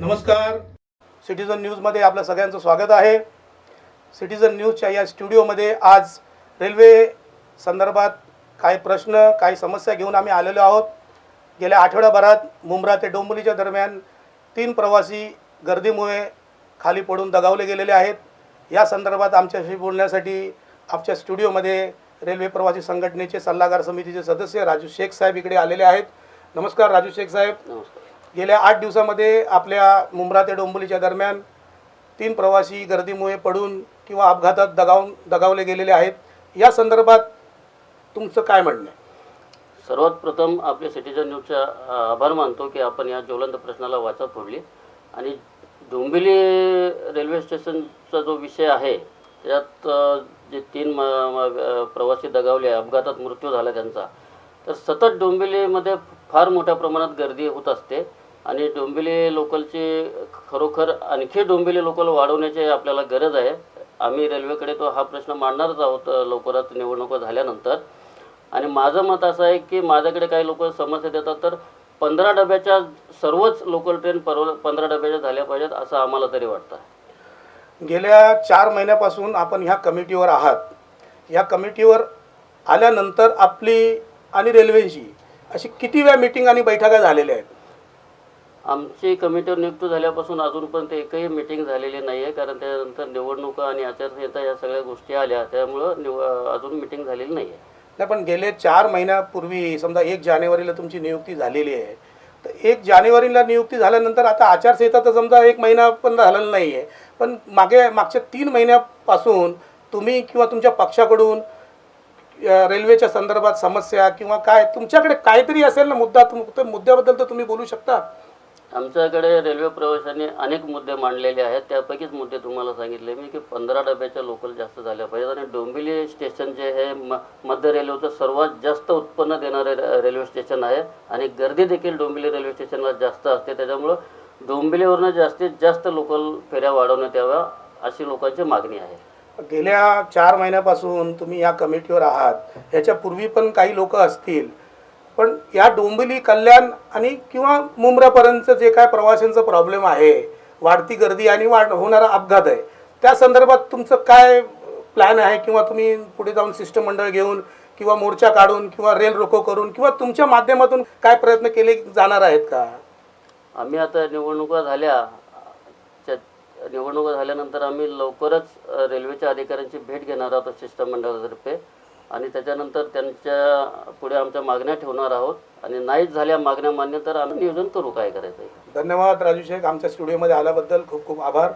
नमस्कार. सिटीझन न्यूजमध्ये आपलं सगळ्यांचं स्वागत आहे. सिटीझन न्यूजच्या या स्टुडिओमध्ये आज रेल्वे संदर्भात काही प्रश्न काही समस्या घेऊन आम्ही आलेलो आहोत. गेल्या आठवड्याभरात मुंब्रा ते डोंबिवलीच्या दरम्यान तीन प्रवासी गर्दीमुळे खाली पडून दगावले गेलेले आहेत. या संदर्भात आमच्याशी बोलण्यासाठी आमच्या स्टुडिओमध्ये रेल्वे प्रवासी संघटनेचे सल्लागार समितीचे सदस्य राजू शेख साहेब इकडे आलेले आहेत. नमस्कार राजू शेख साहेब. नमस्कार. गेल्या आठ दिवसामध्ये आपल्या मुंब्रा ते डोंबोलीच्या दरम्यान तीन प्रवासी गर्दीमुळे पडून किंवा अपघातात दगावून दगावले गेलेले आहेत. या संदर्भात तुमचं काय म्हणणं आहे? सर्वात प्रथम आपल्या सिटीजन न्यूजचा आभार मानतो की आपण या ज्वलंत प्रश्नाला वाचा फोडली आणि डोंबिवली रेल्वे स्टेशनचा जो विषय आहे त्यात जे तीन म, प्रवासी दगावले अपघातात मृत्यू झाला त्यांचा तर सतत डोंबिवलीमध्ये फार मोठ्या प्रमाणात गर्दी होत असते. आणि डोंबिवली लोकलचे खरोखर आणखी डोंबिवली लोकल वाढवण्याची आपल्याला गरज आहे. आम्ही रेल्वेकडे तो हा प्रश्न मांडणारच आहोत लवकरात निवडणुका झाल्यानंतर. आणि माझं मत असं आहे की माझ्याकडे काही लोक समस्या देतात तर पंधरा डब्याच्या सर्वच लोकल ट्रेन परव पंधरा डब्याच्या झाल्या पाहिजेत असं आम्हाला तरी वाटतं. गेल्या चार महिन्यापासून आपण ह्या कमिटीवर आहात. या कमिटीवर आल्यानंतर आपली आणि रेल्वेची अशी किती वेळा मिटिंग आणि बैठका झालेल्या आहेत? आमची कमिटीवर नियुक्त झाल्यापासून अजूनपर्यंत एकही मिटिंग झालेली नाही आहे कारण त्यानंतर निवडणुका आणि आचारसंहिता या सगळ्या गोष्टी आल्या त्यामुळं निव अजून मिटिंग झालेली नाही आहे नाही पण गेले चार महिन्यापूर्वी समजा एक जानेवारीला तुमची नियुक्ती झालेली आहे तर एक जानेवारीला नियुक्ती झाल्यानंतर आता आचारसंहिता तर समजा एक महिना पण झालेला नाही आहे पण मागे मागच्या तीन महिन्यापासून तुम्ही किंवा तुमच्या पक्षाकडून रेल्वेच्या संदर्भात समस्या किंवा काय तुमच्याकडे काहीतरी असेल ना मुद्दा तुम मुद्द्याबद्दल तर तुम्ही बोलू शकता. आमच्याकडे रेल्वे प्रवाशांनी अनेक मुद्दे मांडलेले आहेत. त्यापैकीच मुद्दे तुम्हाला सांगितले. मी की पंधरा डब्याच्या लोकल जास्त झाल्या पाहिजेत आणि डोंबिवली स्टेशन जे हे म मध्य रेल्वेचं सर्वात जास्त उत्पन्न देणारे रेल्वे स्टेशन आहे आणि गर्दी देखील डोंबिवली रेल्वे स्टेशनला जास्त असते. त्याच्यामुळं डोंबिवलीवरनं जास्तीत जास्त लोकल फेऱ्या वाढवण्यात याव्या अशी लोकांची मागणी आहे. गेल्या चार महिन्यापासून तुम्ही या कमिटीवर आहात. ह्याच्या पूर्वी पण काही लोक असतील. पण या डोंबिवली कल्याण आणि किंवा मुंब्रापर्यंतचं जे काय प्रवाशांचा प्रॉब्लेम आहे वाढती गर्दी आणि वाढ होणारा अपघात आहे त्या संदर्भात तुमचं काय प्लॅन आहे? किंवा तुम्ही पुढे जाऊन शिष्टमंडळ घेऊन किंवा मोर्चा काढून किंवा रेल रोको करून किंवा तुमच्या माध्यमातून काय प्रयत्न केले जाणार आहेत का? आम्ही आता निवडणुका झाल्या निवडणुका झाल्यानंतर आम्ही लवकरच रेल्वेच्या अधिकाऱ्यांची भेट घेणार आहोत शिष्टमंडळातर्फे आणि त्याच्यानंतर त्यांच्या पुढे आमच्या मागण्या ठेवणार आहोत. आणि नाहीच झाल्या मागण्या मान्य तर आम्ही नियोजन करू. काय करायचं आहे धन्यवाद राजू शेख. आमच्या स्टुडिओमध्ये आल्याबद्दल खूप खूप आभार.